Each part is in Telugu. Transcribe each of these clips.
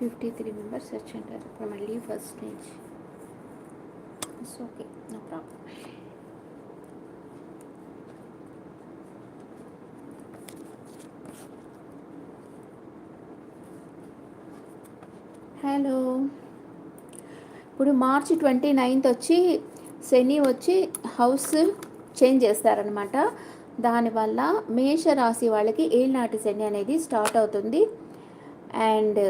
ఫిఫ్టీ త్రీ మెంబర్స్ వచ్చారు ఇప్పుడు మళ్ళీ ఫస్ట్ నుంచి it's okay no problem hello ఇప్పుడు మార్చి ట్వంటీ నైన్త్ వచ్చి శని వచ్చి హౌస్ చేంజ్ చేస్తారనమాట దానివల్ల మేష రాశి వాళ్ళకి ఏళ్ళనాటి శని అనేది స్టార్ట్ అవుతుంది. అండ్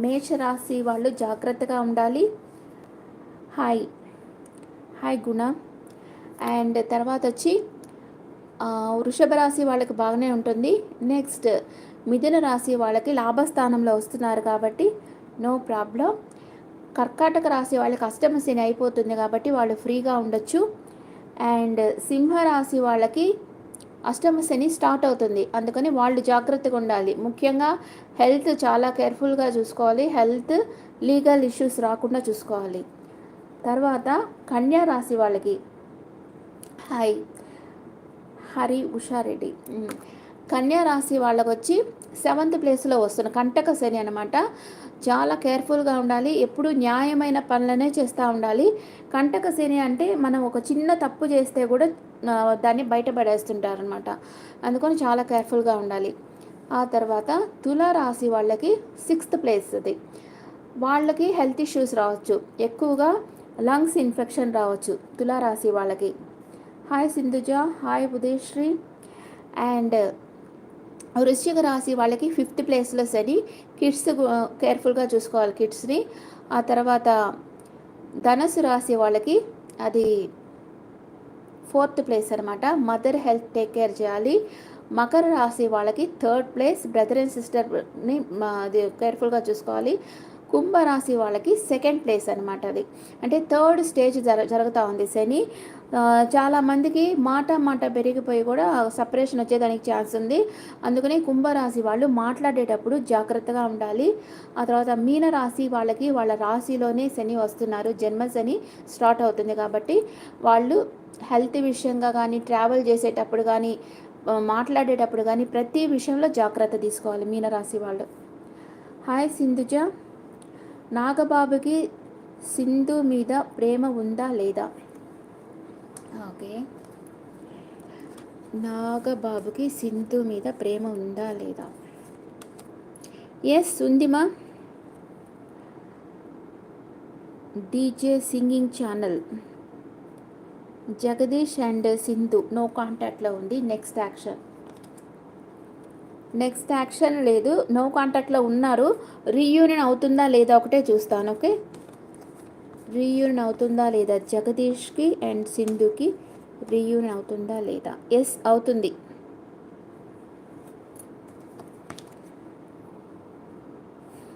మేష రాశి వాళ్ళు జాగ్రత్తగా ఉండాలి. హాయ్ హాయ్ గుణ అండ్ తర్వాత వచ్చి వృషభ రాశి వాళ్ళకి బాగానే ఉంటుంది. నెక్స్ట్ మిథున రాశి వాళ్ళకి లాభస్థానంలో వస్తున్నారు కాబట్టి నో ప్రాబ్లం కర్కాటక రాశి వాళ్ళకి అష్టమ శని అయిపోతుంది కాబట్టి వాళ్ళు ఫ్రీగా ఉండొచ్చు. అండ్ సింహ రాశి వాళ్ళకి అష్టమ శని స్టార్ట్ అవుతుంది. అందుకని వాళ్ళు జాగ్రత్తగా ఉండాలి. ముఖ్యంగా హెల్త్ చాలా కేర్ఫుల్గా చూసుకోవాలి. హెల్త్ లీగల్ ఇష్యూస్ రాకుండా చూసుకోవాలి. తర్వాత కన్యా రాశి వాళ్ళకి. హాయ్ హరి ఉషారెడ్డి కన్యా రాశి వాళ్ళకి వచ్చి సెవెంత్ ప్లేస్లో వస్తున్న కంటక శని అనమాట చాలా కేర్ఫుల్గా ఉండాలి. ఎప్పుడు న్యాయమైన పనులనే చేస్తూ ఉండాలి. కంటక శని అంటే మనం ఒక చిన్న తప్పు చేస్తే కూడా దాన్ని బయటపడేస్తుంటారనమాట. అందుకని చాలా కేర్ఫుల్గా ఉండాలి. ఆ తర్వాత తులారాశి వాళ్ళకి సిక్స్త్ ప్లేస్ అది. వాళ్ళకి హెల్త్ ఇష్యూస్ రావచ్చు. ఎక్కువగా లంగ్స్ ఇన్ఫెక్షన్ రావచ్చు తులారాశి వాళ్ళకి. Hi Sindhuja hi Budheshri. And వృశ్చిక రాశి వాళ్ళకి ఫిఫ్త్ ప్లేస్లో శని. కిడ్స్ కేర్ఫుల్గా చూసుకోవాలి కిడ్స్ని. ఆ తర్వాత ధనుసు రాశి వాళ్ళకి అది ఫోర్త్ ప్లేస్ అనమాట మదర్ హెల్త్ టేక్ కేర్ చేయాలి. మకర రాశి వాళ్ళకి థర్డ్ ప్లేస్ బ్రదర్ అండ్ సిస్టర్ని అది కేర్ఫుల్గా చూసుకోవాలి. కుంభ రాశి వాళ్ళకి సెకండ్ ప్లేస్ అనమాట అది. అంటే థర్డ్ స్టేజ్ జర జరుగుతూ ఉంది శని. చాలామందికి చాలా మందికి మాట మాట పెరిగిపోయి కూడా సపరేషన్ వచ్చేదానికి ఛాన్స్ ఉంది. అందుకని కుంభరాశి వాళ్ళు మాట్లాడేటప్పుడు జాగ్రత్తగా ఉండాలి. ఆ తర్వాత మీన రాశి వాళ్ళకి వాళ్ళ రాశిలోనే శని వస్తున్నారు. జన్మ శని స్టార్ట్ అవుతుంది కాబట్టి వాళ్ళు హెల్త్ విషయంగా కానీ ట్రావెల్ చేసేటప్పుడు కానీ మాట్లాడేటప్పుడు కానీ ప్రతి విషయంలో జాగ్రత్త తీసుకోవాలి మీనరాశి వాళ్ళు. హాయ్ సింధుజ. నాగబాబుకి సింధు మీద ప్రేమ ఉందా లేదా? ఓకే. నాగబాబుకి సింధు మీద ప్రేమ ఉందా లేదా? Yes ఉందిమా. DJ singing channel. Jagadish and Sindhu no కాంటాక్ట్లో ఉంది నెక్స్ట్ యాక్షన్. నెక్స్ట్ యాక్షన్ లేదు నో కాంటాక్ట్లో ఉన్నారు రీయూనియన్ అవుతుందా లేదా ఒకటే చూస్తాను ఓకే. రీయూన్ అవుతుందా లేదా? జగదీష్కి అండ్ సింధుకి రీయూన్ అవుతుందా లేదా? ఎస్ అవుతుంది.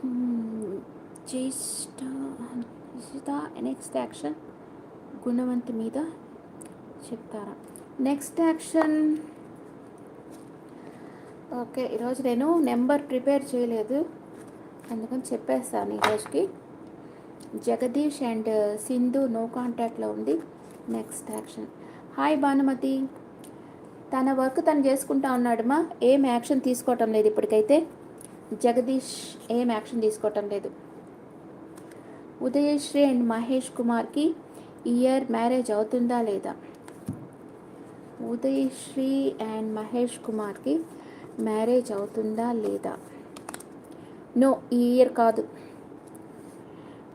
Hmm, జ్యేష్ఠ నెక్స్ట్ యాక్షన్ గుణవంత్ మీద చెప్తారా? నెక్స్ట్ యాక్షన్ ఓకే ఈరోజు నేను నెంబర్ ప్రిపేర్ చేయలేదు. అందుకని చెప్పేస్తాను ఈరోజుకి. జగదీష్ అండ్ సింధు నో కాంటాక్ట్లో ఉంది. Next action hi Bhanumathi. తన వర్క్ తను చేసుకుంటా ఉన్నాడమ్మా ఏం యాక్షన్ తీసుకోవటం లేదు ఇప్పటికైతే. జగదీష్ ఏం యాక్షన్ తీసుకోవటం లేదు. ఉదయశ్రీ అండ్ మహేష్ కుమార్కి ఇయర్ మ్యారేజ్ అవుతుందా లేదా? ఉదయశ్రీ అండ్ మహేష్ కుమార్కి మ్యారేజ్ అవుతుందా లేదా? నో ఈ ఇయర్ కాదు.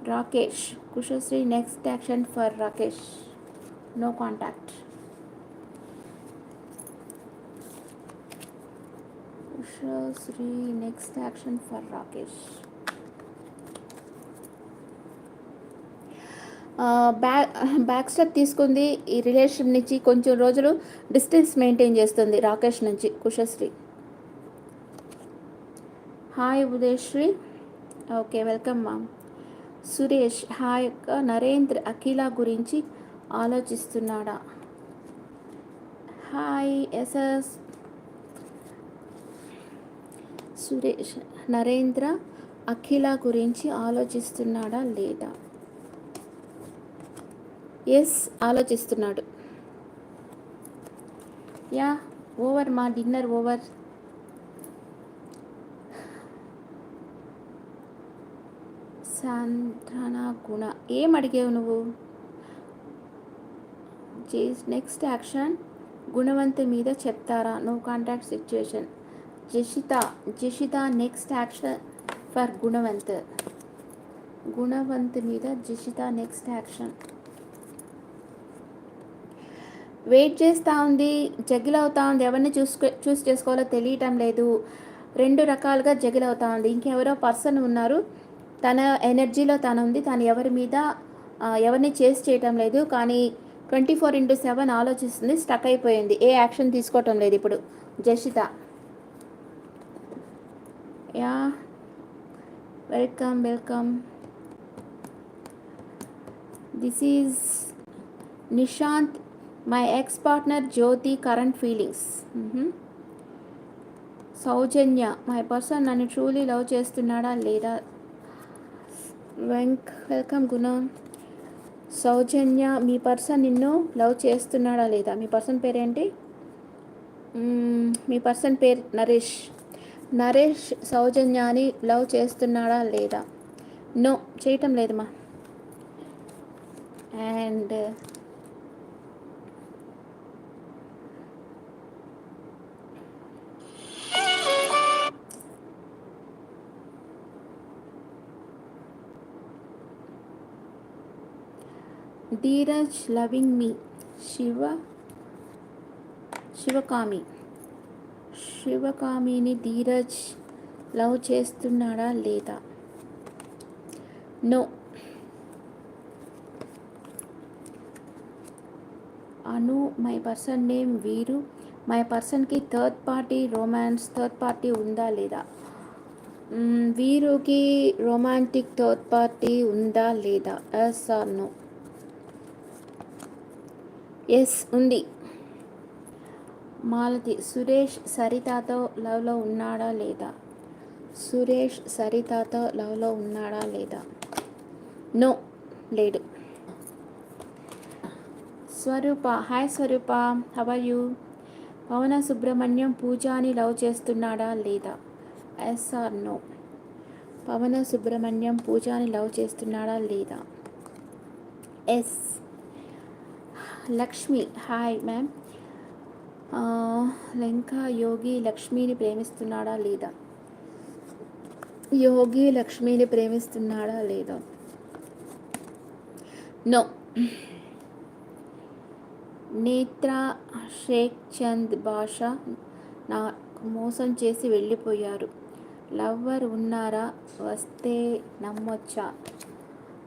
Rakesh. Kushasri next action for Rakesh. No contact Kushasri next action for Rakesh. Back back step తీసుకుంది ఈ రిలేషన్ నుంచి. కొంచెం రోజులు డిస్టెన్స్ మెయింటైన్ చేస్తుంది రాకేష్ నుంచి Kushasri hi Udayasri okay welcome ma'am Suresh hi యొక్క నరేంద్ర అఖిల గురించి ఆలోచిస్తున్నాడా? హాయ్ ఎస్ఎస్ సురేష్ నరేంద్ర అఖిల గురించి ఆలోచిస్తున్నాడా లేదా? ఎస్ ఆలోచిస్తున్నాడు. యా ఓవర్ మా డిన్నర్ ఓవర్. సాంత్వన గుణ. ఏం అడిగావు నువ్వు? Next action. గుణవంతు మీద చెప్తారా? No contact situation Jashitha Jashitha next action for Gunavanth. Gunavanth మీద జషిత నెక్స్ట్ యాక్షన్. వెయిట్ చేస్తూ ఉంది జగిల్ అవుతా ఉంది. ఎవరిని చూసుకో చూస్ చేసుకోవాలో తెలియటం లేదు. రెండు రకాలుగా జగిల్ అవుతా ఉంది. ఇంకెవరో పర్సన్ ఉన్నారు. తన ఎనర్జీలో తను ఉంది. తను ఎవరి మీద ఎవరిని చేసి చేయటం లేదు. కానీ ట్వంటీ ఫోర్ ఇంటూ సెవెన్ ఆలోచిస్తుంది. స్టక్ అయిపోయింది. ఏ యాక్షన్ తీసుకోవటం లేదు ఇప్పుడు. Jashitha. Yeah. Welcome welcome. This is Nishanth my ex partner Jyothi current feelings. Soujanya my person నన్ను ట్రూలీ లవ్ చేస్తున్నాడా లేదా వెంక్ వెల్కమ్ గుణ. సౌజన్య మీ పర్సన్ నిన్ను లవ్ చేస్తున్నాడా లేదా? మీ పర్సన్ పేరేంటి? మీ పర్సన్ పేరు నరేష్. నరేష్ సౌజన్యాని లవ్ చేస్తున్నాడా లేదా? నో చేయటం లేదమ్మా. And Dheeraj loving me. Shiva Shivakami. Sivakamini Dheeraj love చేస్తున్నాడా లేదా? No. Anu my person name Veeru. My పర్సన్కి third party romance third party ఉందా లేదా? వీరుకి రొమాంటిక్ థర్డ్ పార్టీ ఉందా లేదా? ఎస్ ఆర్ నో ఎస్ ఉంది. మాలతి సురేష్ సరితాతో లవ్లో ఉన్నాడా లేదా? సురేష్ సరితాతో లవ్లో ఉన్నాడా లేదా? నో లేడు. Swarupa hi Swarupa how are you Pavana Subrahmanyam పూజాని love చేస్తున్నాడా లేదా? Yes or no. Pavana Subrahmanyam పూజాని love చేస్తున్నాడా లేదా? Yes. Lakshmi hi ma'am. Lanka Yogi లక్ష్మిని ప్రేమిస్తున్నాడా లేదా? యోగి లక్ష్మిని ప్రేమిస్తున్నాడా లేదా? నో. నేత్ర షేక్ చంద్ భాష నాకు మోసం చేసి వెళ్ళిపోయారు. లవ్వర్ ఉన్నారా? వస్తే నమ్మొచ్చా?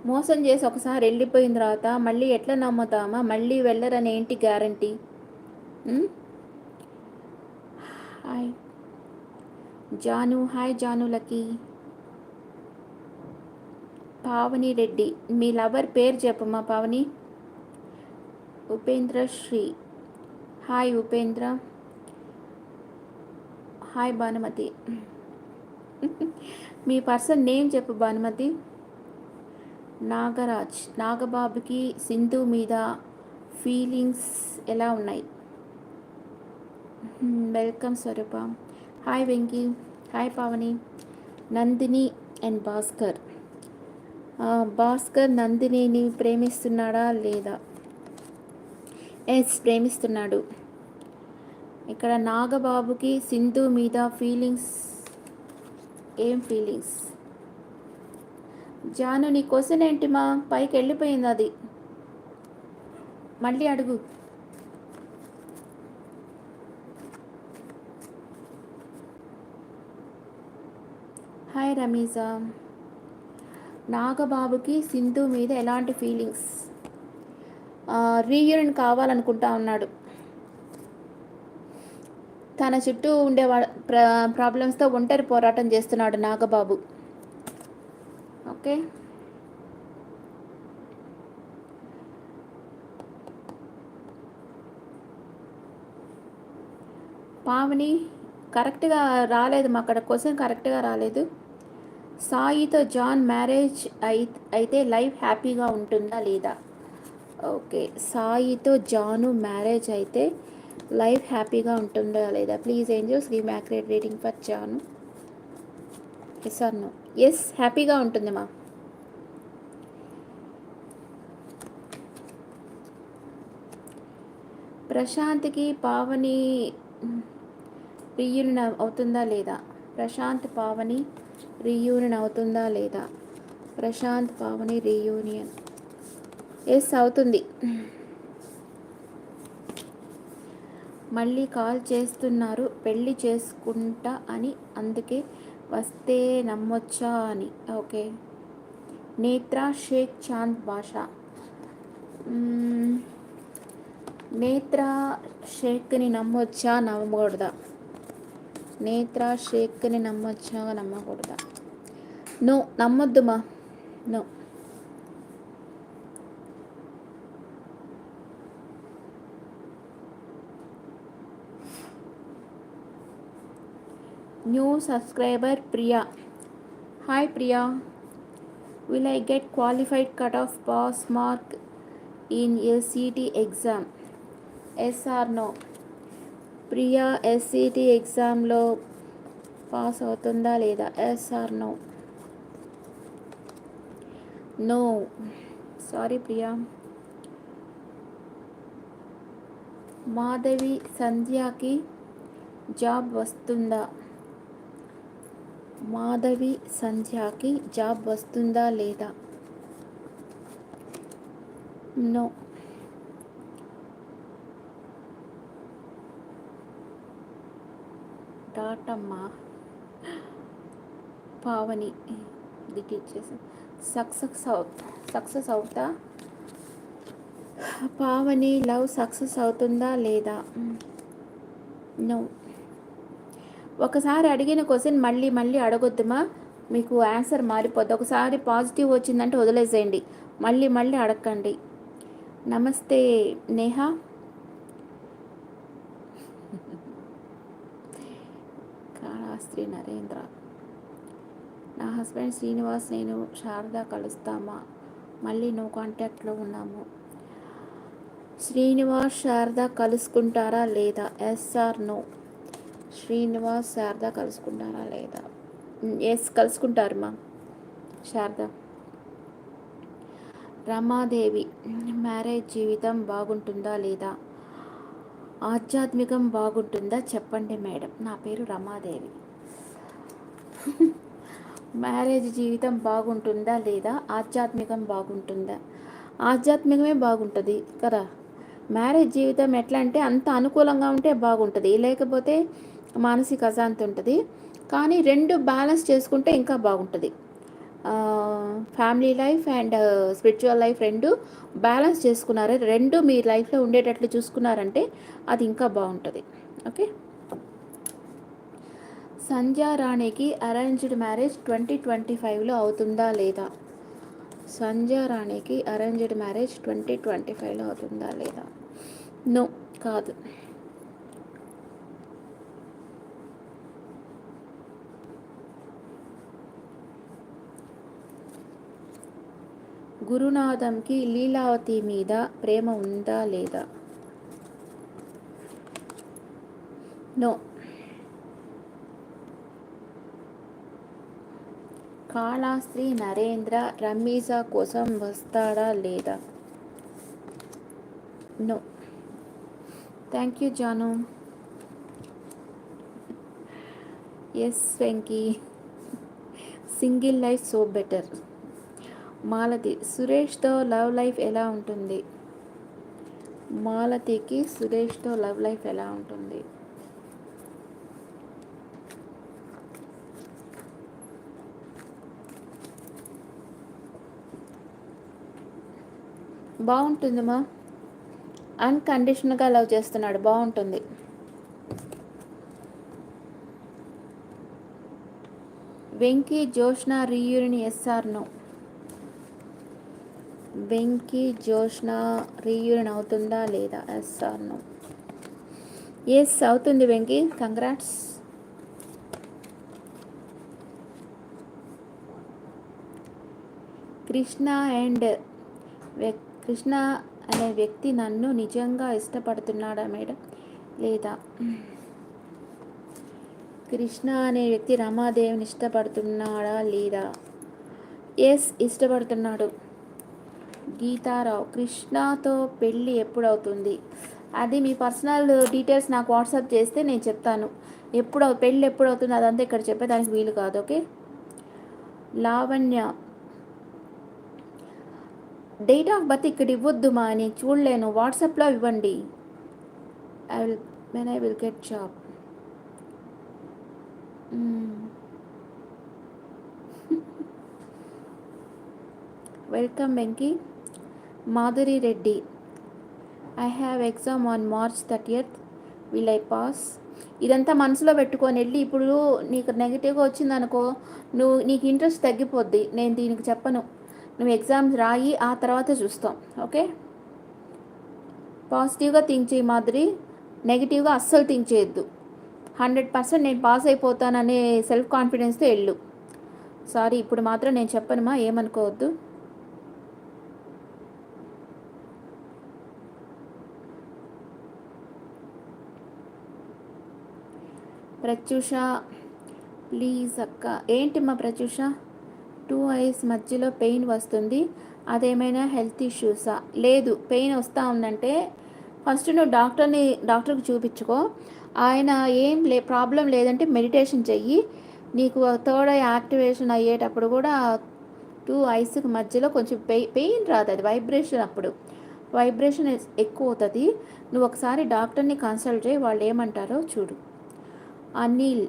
మోసం చేసి ఒకసారి వెళ్ళిపోయిన తర్వాత మళ్ళీ ఎట్లా నమ్ముతామా? మళ్ళీ వెళ్ళరని ఏంటి గ్యారంటీ? హాయ్. జాను హాయ్ జానులకి. పావని రెడ్డి మీ లవర్ పేరు చెప్పమ్మా పావని? ఉపేంద్ర శ్రీ. హాయ్ ఉపేంద్ర. హాయ్ భానుమతి. మీ పర్సన్ నేమ్ చెప్పు భానుమతి. నాగరాజ్ నాగబాబుకి సింధు మీద ఫీలింగ్స్ ఎలా ఉన్నాయి? Welcome Swarupa. Hi Venky. Hi Pavani. Nandini and Bhaskar. Bhaskar నందినిని ప్రేమిస్తున్నాడా లేదా? ఎస్ ప్రేమిస్తున్నాడు. ఇక్కడ నాగబాబుకి సింధు మీద ఫీలింగ్స్ ఏం ఫీలింగ్స్? జాను నీ క్వశ్చన్ ఏంటి మా? పైకి వెళ్ళిపోయింది అది. మళ్ళీ అడుగు. హాయ్ రమీజా. నాగబాబుకి సింధు మీద ఎలాంటి ఫీలింగ్స్? రీయూనియన్ కావాలనుకుంటా ఉన్నాడు తన చుట్టూ ఉండే ప్ర ప్రాబ్లమ్స్తో ఒంటరి పోరాటం చేస్తున్నాడు నాగబాబు. ఓకే. పావని కరెక్ట్గా రాలేదు మా అక్కడ క్వశ్చన్ కరెక్ట్గా రాలేదు. సాయితో జాన్ మ్యారేజ్ అయి అయితే లైఫ్ హ్యాపీగా ఉంటుందా లేదా? ఓకే. సాయితో జాను మ్యారేజ్ అయితే లైఫ్ హ్యాపీగా ఉంటుందా లేదా? Please angels give మ్యాక్రేట్ rating for Janu. Yes Annu no yes హ్యాపీగా ఉంటుంది మా ప్రశాంత్కి పావని రీయూనియన్ అవుతుందా లేదా? ప్రశాంత్ పావని రీయూనియన్ అవుతుందా లేదా? ప్రశాంత్ పావని రీయూనియన్. ఎస్ అవుతుంది. మళ్ళీ కాల్ చేస్తున్నారు పెళ్ళి చేసుకుంటా అని అందుకే వస్తే నమ్మొచ్చా అని. ఓకే. నేత్ర షేక్ చాంద్ భాష. నేత్ర షేక్ని నమ్మొచ్చా నమ్మకూడదా? నేత్ర షేక్ని నమ్మొచ్చా నమ్మకూడదా? No నమ్మొద్దుమా? No. New subscriber Priya. Hi Priya. Will I get qualified cut off pass mark in SCT exam? Yes or no. Priya SCT ఎగ్జామ్లో పాస్ అవుతుందా లేదా? Yes or no no. Sorry Priya. Madhavi సంధ్యాకి job వస్తుందా? మాధవి సంధ్యాకి జాబ్ వస్తుందా లేదా? నో. డాటమ్మా పావని డిలీట్ సక్సెస్ అవు సక్సెస్ అవుతా? పావని లవ్ సక్సెస్ అవుతుందా లేదా? నో. ఒకసారి అడిగిన క్వశ్చన్ మళ్ళీ మళ్ళీ అడగొద్దుమా? మీకు ఆన్సర్ మారిపోద్ది. ఒకసారి పాజిటివ్ వచ్చిందంటే వదిలేసేయండి. మళ్ళీ మళ్ళీ అడగండి నమస్తే నేహా. శాస్త్రి నరేంద్ర. నా హస్బెండ్ శ్రీనివాస్ నేను శారద కలుస్తామా? మళ్ళీ నువ్వు కాంటాక్ట్లో ఉన్నాము. శ్రీనివాస్ శారద కలుసుకుంటారా లేదా? Yes or no. Srinivas Sharada కలుసుకుంటారా లేదా? ఎస్ కలుసుకుంటారు మా. శారద. రమాదేవి మ్యారేజ్ జీవితం బాగుంటుందా లేదా? ఆధ్యాత్మికం బాగుంటుందా? చెప్పండి మేడం. నా పేరు రమాదేవి. మ్యారేజ్ జీవితం బాగుంటుందా లేదా? ఆధ్యాత్మికం బాగుంటుందా? ఆధ్యాత్మికమే బాగుంటుంది కదా. మ్యారేజ్ జీవితం ఎట్లా అంటే అంత అనుకూలంగా ఉంటే బాగుంటుంది. లేకపోతే మానసిక అశాంతి ఉంటుంది. కానీ రెండు బ్యాలెన్స్ చేసుకుంటే ఇంకా బాగుంటుంది. Family life and spiritual life రెండు బ్యాలెన్స్ చేసుకున్నారు రెండు మీ లైఫ్లో ఉండేటట్లు చూసుకున్నారంటే అది ఇంకా బాగుంటుంది. ఓకే? సంధ్యా రాణికి అరేంజ్డ్ మ్యారేజ్ ట్వంటీ ట్వంటీ ఫైవ్లో అవుతుందా లేదా? సంధ్యా రాణికి అరేంజ్డ్ మ్యారేజ్ ట్వంటీ ట్వంటీ ఫైవ్లో అవుతుందా లేదా? నో కాదు. గురునాథంకి లీలావతి మీద ప్రేమ ఉందా లేదా? నో. కాళాశ్రీ నరేంద్ర రమీజా కోసం వస్తాడా లేదా? No thank you Janu yes Venky single life so better Malathi సురేష్తో love life ఎలా ఉంటుంది? మాలతికి సురేష్తో లవ్ లైఫ్ ఎలా ఉంటుంది? బాగుంటుందమ్మా. అన్కండిషనల్గా లవ్ చేస్తున్నాడు. బాగుంటుంది. వెంకీ జోష్న రీయూనియన్ ఎస్ఆర్ను వెంకీ జోష్న రీయూనియన్ అవుతుందా లేదా? ఎస్ఆర్ను ఎస్ అవుతుంది వెంకీ. కంగ్రాట్స్ కృష్ణ అండ్ వ్యక్తి కృష్ణ అనే వ్యక్తి నన్ను నిజంగా ఇష్టపడుతున్నాడా మేడం? లేదా? కృష్ణ అనే వ్యక్తి రమాదేవిని ఇష్టపడుతున్నాడా లేదా? ఎస్ ఇష్టపడుతున్నాడు. గీతారావు కృష్ణతో పెళ్ళి ఎప్పుడవుతుంది? అది మీ పర్సనల్ డీటెయిల్స్ నాకు వాట్సాప్ చేస్తే నేను చెప్తాను. ఎప్పుడు పెళ్ళి ఎప్పుడు అవుతుంది అదంతా ఇక్కడ చెప్పేదానికి వీలు కాదు okay? Lavanya date of birth ఇక్కడ ఇవ్వద్దు మా అని చూడలేను. వాట్సాప్లో ఇవ్వండి. I will men I will get job welcome Venky Madhuri Reddy I have exam on March thirtieth will I pass ఇదంతా మనసులో పెట్టుకొని వెళ్ళి ఇప్పుడు నీకు నెగిటివ్గా వచ్చిందనుకో నువ్వు నీకు ఇంట్రెస్ట్ తగ్గిపోద్ది. నేను దీనికి చెప్పను. నువ్వు ఎగ్జామ్స్ రాయి ఆ తర్వాత చూస్తాం. ఓకే? పాజిటివ్గా థింక్ చేయి మాదిరి నెగిటివ్గా అస్సలు థింక్ చేయొద్దు. హండ్రెడ్ పర్సెంట్ నేను పాస్ అయిపోతాననే సెల్ఫ్ కాన్ఫిడెన్స్తో వెళ్ళు. సారీ ఇప్పుడు మాత్రం నేను చెప్పనుమా? ఏమనుకోవద్దు. ప్రత్యూష ప్లీజ్ అక్క. ఏంటి మా ప్రత్యూష? టూ ఐస్ మధ్యలో పెయిన్ వస్తుంది. అదేమైనా హెల్త్ ఇష్యూసా? లేదు పెయిన్ వస్తూ ఉందంటే ఫస్ట్ నువ్వు డాక్టర్ని డాక్టర్కి చూపించుకో. ఆయన ఏం లే ప్రాబ్లం లేదంటే మెడిటేషన్ చెయ్యి. నీకు థర్డ్ ఐ యాక్టివేషన్ అయ్యేటప్పుడు కూడా టూ ఐస్కి మధ్యలో కొంచెం పెయి పెయిన్ రాదు అది వైబ్రేషన్ అప్పుడు. వైబ్రేషన్ ఎక్కువ అవుతుంది. నువ్వు ఒకసారి డాక్టర్ని కన్సల్ట్ చేయి వాళ్ళు ఏమంటారో చూడు. అనిల్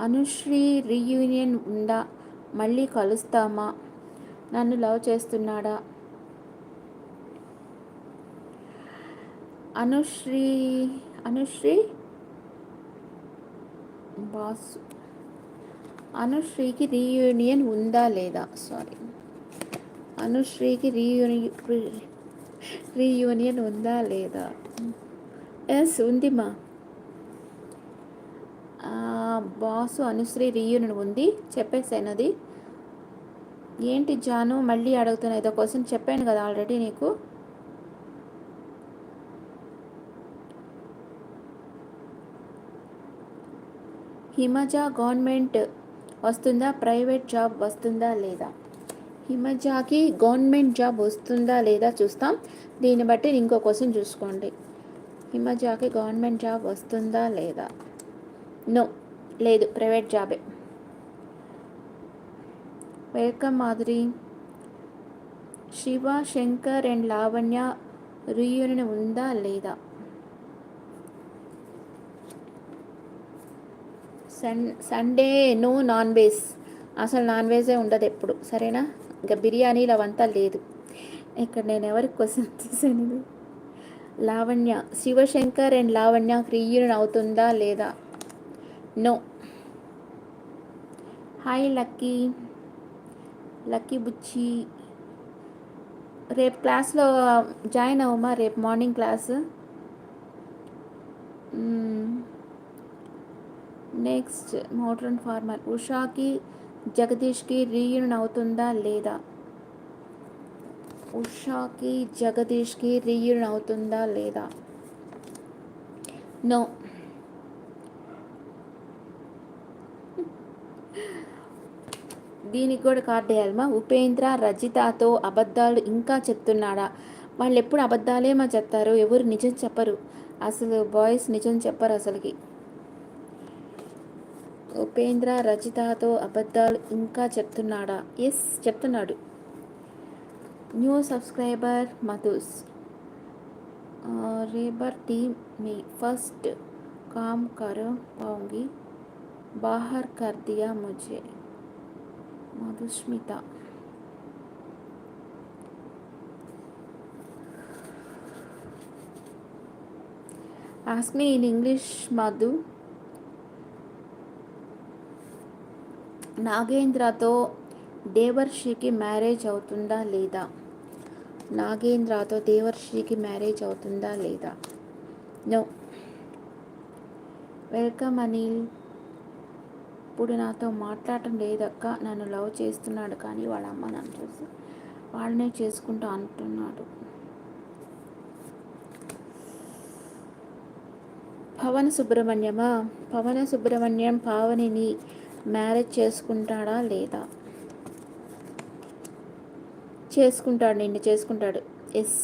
అనుశ్రీ రీయూనియన్ ఉందా? మళ్ళీ కలుస్తామా? నన్ను లవ్ చేస్తున్నాడా? అనుశ్రీ అనుశ్రీ? బాసు అనుశ్రీకి రీయూనియన్ ఉందా లేదా? సారీ అనుశ్రీకి రీయూని రీయూనియన్ ఉందా లేదా? ఎస్ ఉంది మా. బాసు అనుశ్రీ రీయూనియన్ ఉంది చెప్పేసాను అది ఏంటి జాను మళ్ళీ అడుగుతున్నా ఏదో క్వశ్చన్ చెప్పాను కదా ఆల్రెడీ నీకు. హిమజ గవర్నమెంట్ వస్తుందా ప్రైవేట్ జాబ్ వస్తుందా లేదా? హిమజాకి గవర్నమెంట్ జాబ్ వస్తుందా లేదా చూస్తాం. దీన్ని బట్టి ఇంకో క్వశ్చన్ చూసుకోండి. హిమజాకి గవర్నమెంట్ జాబ్ వస్తుందా లేదా? నో లేదు ప్రైవేట్ జాబే. Welcome Madhuri. Shiva Shankar and Lavanya reunion ఉందా లేదా? Sun Sunday no non veg. అసలు నాన్ వెజే ఉండదు ఎప్పుడు సరేనా? ఇంకా బిర్యానీలు అవంతా లేదు. ఇక్కడ నేను ఎవరికి క్వశ్చన్ తీసాను? లావణ్య శివశంకర్ అండ్ లావణ్య రీయూనియన్ అవుతుందా లేదా? No hi lucky lucky Bucchi రేపు క్లాస్లో జాయిన్ అవ్వమా రేపు morning class next modern farmer ఉషాకి జగదీష్కి రీయూనియన్ అవుతుందా లేదా? ఉషాకి జగదీష్కి రీయూనియన్ అవుతుందా లేదా? నో దీనికి కూడా కార్డు వేయాలమా ఉపేంద్ర రజితతో అబద్ధాలు ఇంకా చెప్తున్నాడా వాళ్ళు ఎప్పుడు అబద్ధాలేమో చెప్తారు ఎవరు నిజం చెప్పరు అసలు బాయ్స్ నిజం చెప్పరు అసలుకి ఉపేంద్ర రజితతో అబద్ధాలు ఇంకా చెప్తున్నాడా ఎస్ చెప్తున్నాడు new subscriber Madhu's rebar team में फर्स्ट काम कर पाऊंगी बाहर कर दिया मुझे Madhusmita. Ask me in English Madhu. నాగేంద్రతో దేవర్షికి మ్యారేజ్ అవుతుందా లేదా? నాగేంద్రతో దేవర్షికి మ్యారేజ్ అవుతుందా లేదా? నో వెల్కమ్ అనిల్ ఎప్పుడు నాతో మాట్లాడటం లేదక్క నన్ను లవ్ చేస్తున్నాడు కానీ వాళ్ళ అమ్మ నన్ను చూసి వాళ్ళనే చేసుకుంటా అంటున్నాడు. పవన సుబ్రహ్మణ్యమా? పవన సుబ్రహ్మణ్యం పావనిని మ్యారేజ్ చేసుకుంటాడా లేదా? చేసుకుంటాడు నిన్ను చేసుకుంటాడు. Yes.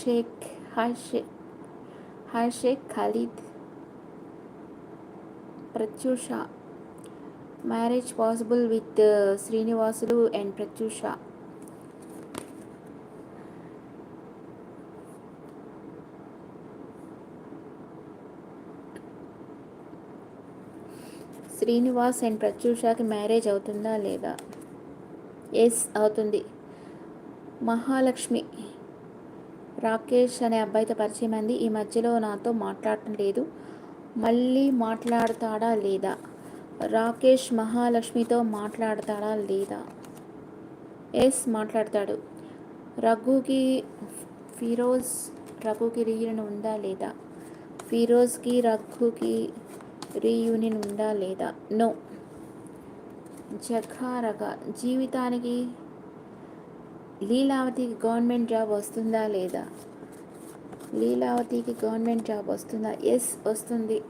Shaik hi Shaik hi Shaik Khalid. Pratyusha. Marriage possible with Srinivasulu and Pratyusha. Srinivas and ప్రత్యూషకి marriage అవుతుందా లేదా? ఎస్ అవుతుంది. మహాలక్ష్మి. రాకేష్ అనే అబ్బాయితో పరిచయం అంది ఈ మధ్యలో నాతో మాట్లాడటం లేదు. మళ్ళీ మాట్లాడతాడా లేదా? రాకేష్ మహాలక్ష్మితో మాట్లాడతాడా లేదా? ఎస్ మాట్లాడతాడు. రఘుకి ఫిరోజ్ రఘుకి రీయూనియన్ ఉందా లేదా? ఫిరోజ్కి రఘుకి రీయూనియన్ ఉందా లేదా? నో జఖారగా జీవితానికి లీలావతికి గవర్నమెంట్ జాబ్ వస్తుందా లేదా? లీలావతికి గవర్నమెంట్ జాబ్ వస్తుందా? ఎస్ వస్తుంది.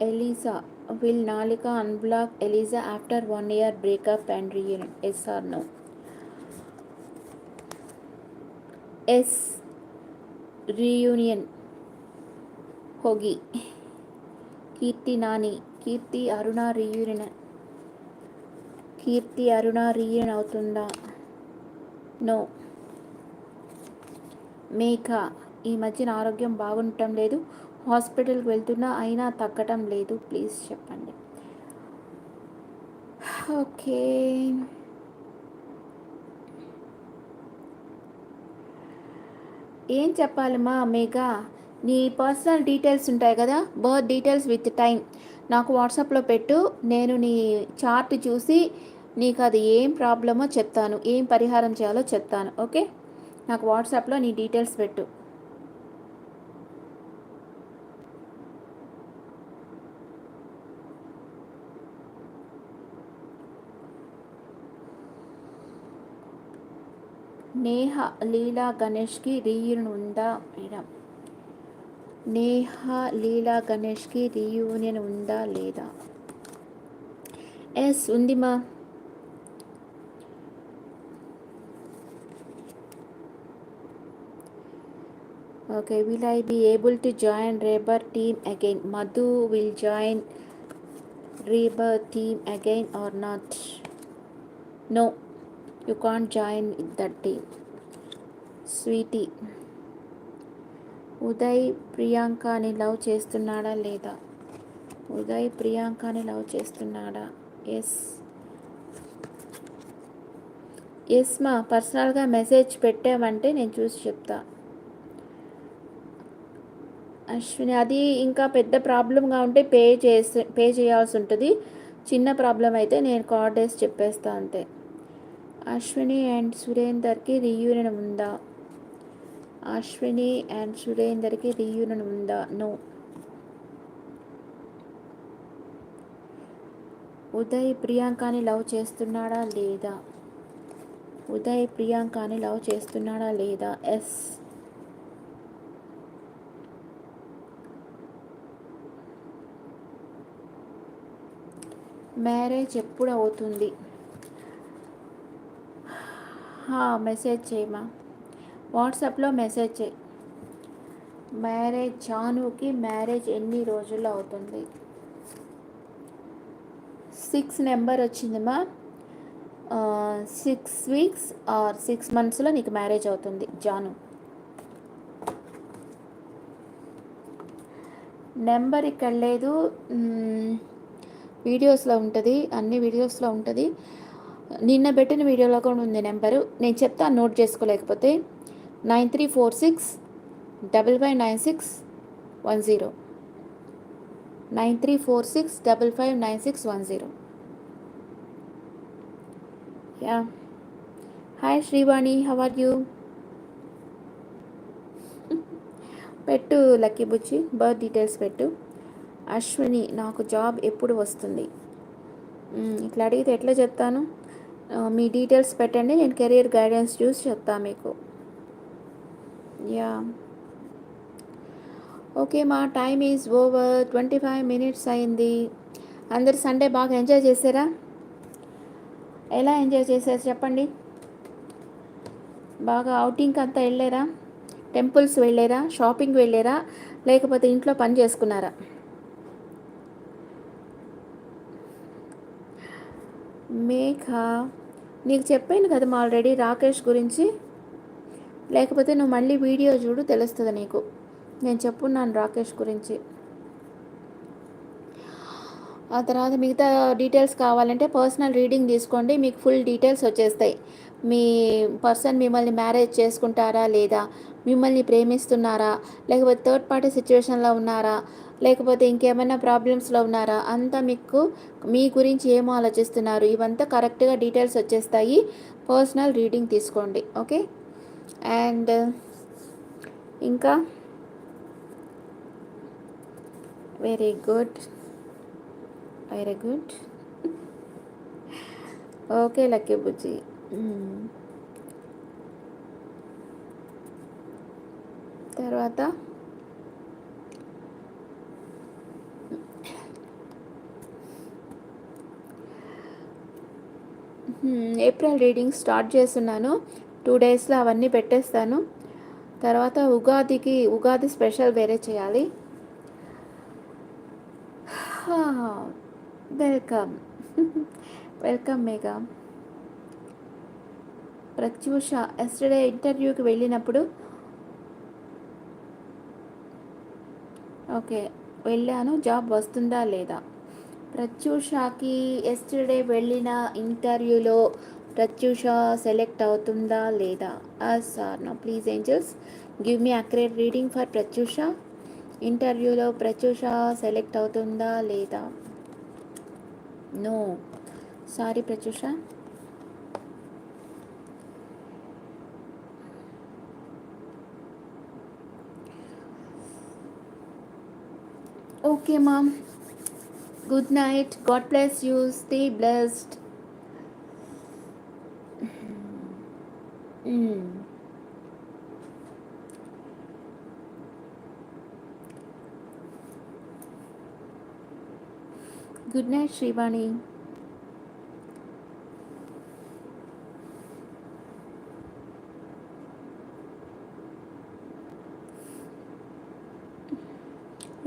Eliza, will Nalika unblock Eliza after one year breakup and real yes or no yes reunion హోగి Keerthi Nani Keerthi Aruna reunion Keerthi Aruna reunion అవుతుందా? నో మేఘ. ఈ మధ్యన ఆరోగ్యం బాగుండటం లేదు. హాస్పిటల్కి వెళ్తున్నా అయినా తగ్గటం లేదు. ప్లీజ్ చెప్పండి. ఓకే. ఏం చెప్పాలమ్మా మేఘా? నీ పర్సనల్ డీటెయిల్స్ ఉంటాయి కదా? బర్త్ డీటెయిల్స్ విత్ టైం నాకు వాట్సాప్లో పెట్టు. నేను నీ చార్ట్ చూసి నీకు అది ఏం ప్రాబ్లమో చెప్తాను. ఏం పరిహారం చేయాలో చెప్తాను. ఓకే? నాకు వాట్సాప్లో నీ డీటెయిల్స్ పెట్టు. నేహ లీలా గణేష్కి రీయూనియన్ ఉందా మేడం నేహ లీలా గణేష్కి రీయూనియన్ ఉందా లేదా ఎస్ ఉంది మా okay will I be able to join rebar team again Madhu will join rebar team again or not no you can't join that team Sweety Uday ప్రియాంకని love చేస్తున్నాడా లేదా? ఉదయ్ ప్రియాంకని లవ్ చేస్తున్నాడా? ఎస్ ఎస్ మా. పర్సనల్గా మెసేజ్ పెట్టామంటే నేను చూసి చెప్తా. అశ్విని అది ఇంకా పెద్ద ప్రాబ్లంగా ఉంటే పే చేసి పే చేయాల్సి ఉంటుంది. చిన్న ప్రాబ్లం అయితే నేను కార్డ్ వేసి చెప్పేస్తా అంతే. అశ్విని అండ్ సురేందర్కి రీయూనియన్ ఉందా? అశ్విని అండ్ సురేందర్కి రీయూనియన్ ఉందా? నో. ఉదయ్ ప్రియాంకని లవ్ చేస్తున్నాడా లేదా? ఉదయ్ ప్రియాంకని లవ్ చేస్తున్నాడా లేదా? ఎస్. మ్యారేజ్ ఎప్పుడు అవుతుంది? మెసేజ్ చేయమా వాట్సాప్లో మెసేజ్ చేయి. మ్యారేజ్ జానుకి మ్యారేజ్ ఎన్ని రోజుల్లో అవుతుంది? సిక్స్ నెంబర్ వచ్చిందిమా సిక్స్ వీక్స్ ఆర్ సిక్స్ మంత్స్లో నీకు మ్యారేజ్ అవుతుంది జాను. నెంబర్ ఇక్కడ లేదు. వీడియోస్లో ఉంటుంది అన్ని వీడియోస్లో ఉంటుంది. నిన్న పెట్టిన వీడియోలో కూడా ఉంది నెంబరు. నేను చెప్తా note చేసుకోలేకపోతే nine three four six double five nine six one zero. Nine three four six double five nine six one zero. Yeah. Hi Srivani how are you? పెట్టు లక్కీ బుచ్చి బర్త్ డీటెయిల్స్ పెట్టు. అశ్విని నాకు జాబ్ ఎప్పుడు వస్తుంది? ఇట్లా అడిగితే ఎట్లా చెప్తాను? మీ డీటెయిల్స్ పెట్టండి నేను కెరియర్ గైడెన్స్ చూసి చెప్తాను మీకు. యా ఓకే మా time is over twenty five minutes అయింది. అందరు సండే బాగా ఎంజాయ్ చేశారా? ఎలా ఎంజాయ్ చేశారు చెప్పండి? బాగా అవుటింగ్కి అంతా వెళ్ళారా? టెంపుల్స్ వెళ్ళారా? షాపింగ్ వెళ్ళారా? లేకపోతే ఇంట్లో పని చేసుకున్నారా? మేఘ నీకు చెప్పాను కదా మా ఆల్రెడీ రాకేష్ గురించి? లేకపోతే నువ్వు మళ్ళీ వీడియో చూడు తెలుస్తుంది నీకు. నేను చెప్పున్నాను రాకేష్ గురించి. ఆ తర్వాత మిగతా డీటెయిల్స్ కావాలంటే పర్సనల్ రీడింగ్ తీసుకోండి. మీకు ఫుల్ డీటెయిల్స్ వచ్చేస్తాయి. మీ పర్సన్ మిమ్మల్ని మ్యారేజ్ చేసుకుంటారా లేదా? మిమ్మల్ని ప్రేమిస్తున్నారా? లేకపోతే థర్డ్ పార్టీ సిచ్యువేషన్లో ఉన్నారా? లేకపోతే ఇంకేమైనా ప్రాబ్లమ్స్లో ఉన్నారా? అంతా మీకు మీ గురించి ఏమో ఆలోచిస్తున్నారు? ఇవంతా కరెక్ట్గా డీటెయిల్స్ వచ్చేస్తాయి. పర్సనల్ రీడింగ్ తీసుకోండి. ఓకే? అండ్ ఇంకా? Very good. Very good. Okay lucky Bujji. తర్వాత? ఏప్రిల్ రీడింగ్ స్టార్ట్ చేస్తున్నాను. టూ డేస్లో అవన్నీ పెట్టేస్తాను. తర్వాత ఉగాదికి ఉగాది స్పెషల్ వేరే చేయాలి. Welcome. Welcome Megha. Pratyusha yesterday ఇంటర్వ్యూకి వెళ్ళినప్పుడు ఓకే వెళ్ళాను. జాబ్ వస్తుందా లేదా? ప్రత్యూషకి ఎస్టర్డే వెళ్ళిన ఇంటర్వ్యూలో ప్రత్యూష సెలెక్ట్ అవుతుందా లేదా? Sir no please angels give me accurate reading for Pratyusha. ఇంటర్వ్యూలో ప్రత్యూష సెలెక్ట్ అవుతుందా లేదా? No sorry Pratyusha. Okay ma'am Good night. God bless you. Stay blessed. Mm. Good night, Shivani.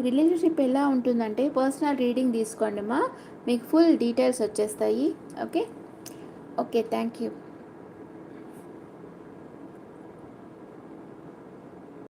Relationship ఎలా ఉంటుందంటే పర్సనల్ రీడింగ్ తీసుకోండి మా మీకు ఫుల్ డీటెయిల్స్ వచ్చేస్తాయి. ఓకే? Okay thank you